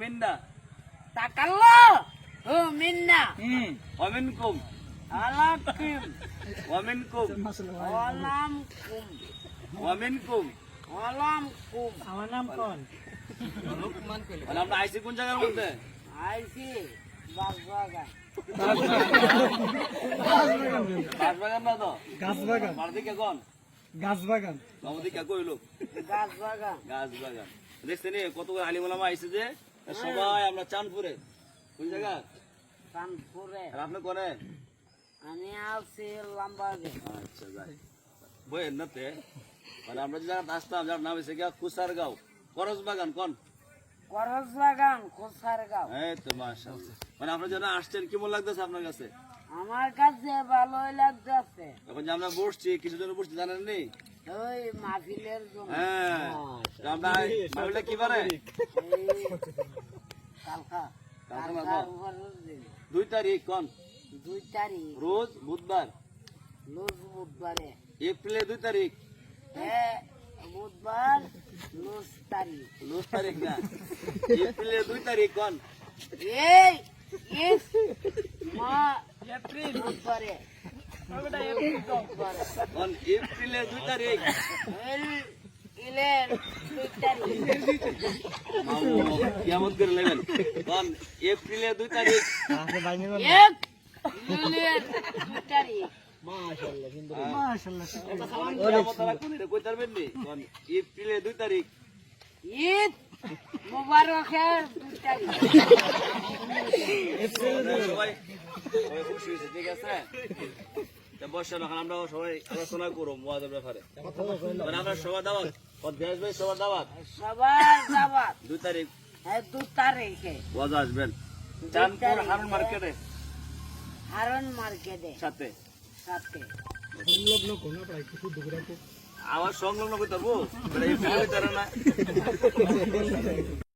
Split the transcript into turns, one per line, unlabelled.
মিন্না।
তাকাল্লো ও মিন্না।
হুম ওমিনকুম
আলাকিম
ওমিনকুম
আমার নাম কোন?
মানে আমরা আইসি কোন জায়গার মধ্যে?
আইসি বাগবাগা
বাসবাগান। না তো?
গাছ বাগান
আমার কোন?
গাছ বাগান
আমার কইলো
গাছ বাগান
গাছ দেখছেন কত করে আলিমালামা আইসে যে? সবাই আমরা চাঁদপুরে। কোন জায়গা? আর আপনি করে
আমি আছি লাম্বাগে।
আচ্ছা যাই। বইয়ের নাতে মানে আমরা যে জায়গাটা আসতাম যার নাম গিয়া কুসার গাঁও করজ বাগান কোন?
করজ বাগান কোসার গাঁও
এই তো মাশাআল্লাহ। মানে আপনার জন্য আসছেন কেমন লাগতেছে আপনার কাছে?
আমার কাছে ভালোই লাগতেছে।
এখন যে আমরা বসছি কিছু জন বসছি জানেন নি?
ওই মাহফিলের জন্য।
হ্যাঁ। আমরা মাহফিলটা কি পারে না? দুই তারিখ কোন?
দুই তারিখ।
রোজ বুধবার?
লুজ বুধবারে।
এপ্রিলের দুই তারিখ?
হ্যাঁ বুধবার লুজ তারিখ।
রোজ তারিখ না। এপ্রিলের দুই তারিখ কোন?
এই ইস মা এপ্রিল। বুধবারে।
এপ্রিলের দুই তারিখ?
ইলের দুই তারিখ।
কিয়ামত করে নেবেন? কোন এপ্রিলের দুই তারিখ?
দুই
মাশাআল্লাহ
এপ্রিলের দুই
ঈদ মুবারকের দুই
ঠিক আছে? আমরা সবাই আলোচনা করব মহাদেব ব্যাপারে। আমরা সবাই দাওয়াত। দেশ ভাই সবার দাওয়াত?
সবার দাবাত
দুই তারিখ।
হ্যাঁ দু তারিখে।
ওয়াজ আসবেন? চাঁদপুর হারুন মার্কেটে।
হারন মার্কেটে।
সাথে।
সাথে।
সংলগ্ন কোন প্রায় কিছু দূরে
আমার সংলগ্ন করতে পারব না।